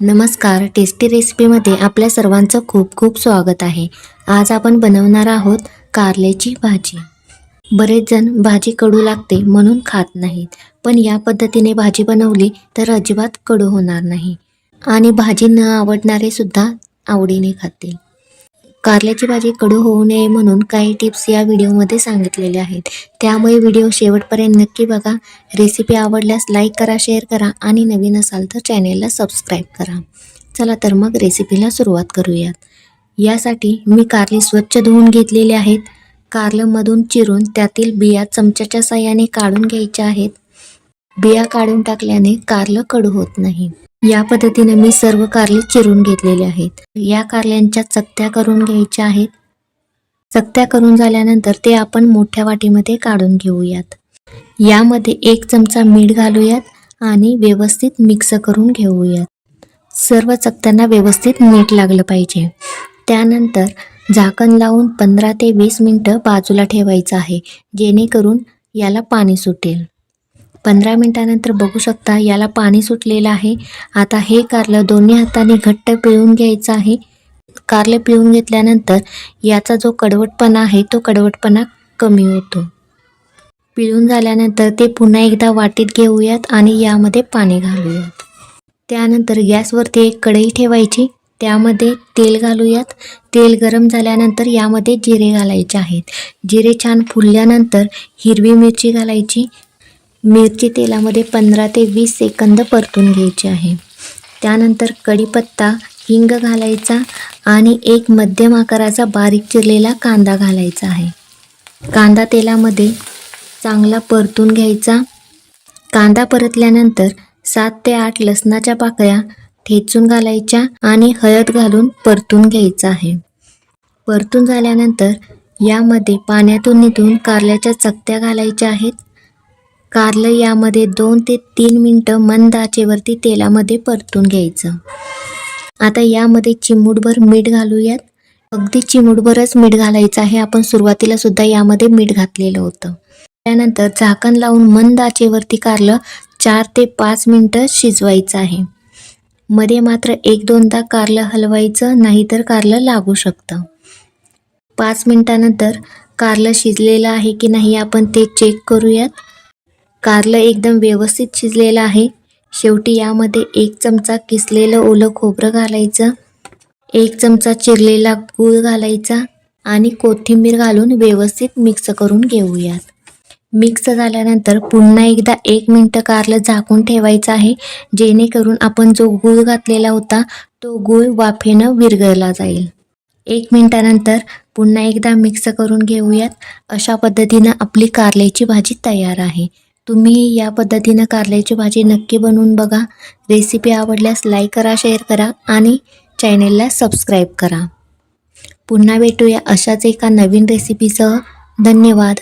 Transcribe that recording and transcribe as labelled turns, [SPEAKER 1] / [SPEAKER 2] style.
[SPEAKER 1] नमस्कार टेस्टी रेसिपीमध्ये आपल्या सर्वांचं खूप खूप स्वागत आहे. आज आपण बनवणार आहोत कारल्याची भाजी. बरेच जण भाजी कडू लागते म्हणून खात नाहीत. पण या पद्धतीने भाजी बनवली तर अजिबात कडू होणार नाही. आणि भाजी न आवडणारे सुद्धा आवडीने खातील. कारल्याची भाजी कडू होऊ नये म्हणून काही टिप्स या व्हिडिओमध्ये सांगितलेले आहेत. त्यामुळे व्हिडिओ शेवटपर्यंत नक्की बघा. रेसिपी आवडल्यास लाईक करा शेअर करा आणि नवीन असाल तर चॅनेलला सबस्क्राईब करा. चला तर मग रेसिपीला सुरुवात करूयात. यासाठी मी कारली स्वच्छ धुवून घेतलेली आहेत. कारलंमधून चिरून त्यातील बिया चमच्याच्या साह्याने काढून घ्यायच्या आहेत. बिया काढून टाकल्याने कारलं कडू होत नाही. या पद्धतीने मी सर्व कारले चिरून घेतलेले आहेत. या कारल्यांच्या चकत्या करून घ्यायच्या आहेत. चकत्या करून झाल्यानंतर ते आपण मोठ्या वाटीमध्ये काढून घेऊयात. यामध्ये एक चमचा मीठ घालूयात आणि व्यवस्थित मिक्स करून घेऊयात. सर्व चकत्यांना व्यवस्थित मीठ लागलं पाहिजे. त्यानंतर झाकण लावून पंधरा ते वीस मिनटं बाजूला ठेवायचं आहे जेणेकरून याला पाणी सुटेल. पंधरा मिनटानंतर बघू शकता याला पाणी सुटलेलं आहे. आता हे कारलं दोन्ही हाताने घट्ट पिळून घ्यायचं आहे. कारलं पिळून घेतल्यानंतर याचा जो कडवटपणा आहे तो कडवटपणा कमी होतो. पिळून झाल्यानंतर ते पुन्हा एकदा वाटीत घेऊयात आणि यामध्ये पाणी घालूयात. त्यानंतर गॅसवरती एक कढई ठेवायची त्यामध्ये तेल घालूयात. तेल गरम झाल्यानंतर यामध्ये जिरे घालायचे आहेत. जिरे छान फुलल्यानंतर हिरवी मिरची घालायची मिरची तेलामध्ये पंधरा ते वीस सेकंद परतून घ्यायची आहे. त्यानंतर कढीपत्ता हिंग घालायचा आणि एक मध्यम आकाराचा बारीक चिरलेला कांदा घालायचा आहे. कांदा तेलामध्ये चांगला परतून घ्यायचा. कांदा परतल्यानंतर सात ते आठ लसणाच्या पाकळ्या ठेचून घालायच्या आणि हळद घालून परतून घ्यायचं आहे. परतून झाल्यानंतर यामध्ये पाण्यातून निथून कारल्याच्या चकत्या घालायच्या आहेत. कारलं यामध्ये दोन ते तीन मिनटं मंद आचेवरती तेलामध्ये परतून घ्यायचं. आता यामध्ये चिमूटभर मीठ घालूयात. अगदी चिमूटभरच मीठ घालायचं आहे. आपण सुरुवातीला सुद्धा यामध्ये मीठ घातलेलं होतं. त्यानंतर झाकण लावून मंद आचेवरती कारलं चार ते पाच मिनटं शिजवायचं आहे. मध्ये मात्र एक दोनदा कारलं हलवायचं नाहीतर कारलं लागू शकतं. पाच मिनटानंतर कारलं शिजलेलं आहे की नाही आपण ते चेक करूयात. कारलं एकदम व्यवस्थित शिजलेलं आहे. शेवटी यामध्ये एक चमचा किसलेलं ओलं खोबरं घालायचं एक चमचा चिरलेला गूळ घालायचा आणि कोथिंबीर घालून व्यवस्थित मिक्स करून घेऊयात. मिक्स झाल्यानंतर पुन्हा एकदा एक मिनटं कारलं झाकून ठेवायचं आहे जेणेकरून आपण जो गूळ घातलेला होता तो गूळ वाफेनं विरघळला जाईल. एक मिनटानंतर पुन्हा एकदा मिक्स करून घेऊयात. अशा पद्धतीनं आपली कारल्याची भाजी तयार आहे. तुम्ही या पद्धतीनं कारल्याची भाजी नक्की बनवून बघा. रेसिपी आवडल्यास लाईक करा शेअर करा आणि चॅनेलला सबस्क्राईब करा. पुन्हा भेटूया अशाच एका नवीन रेसिपीसह धन्यवाद.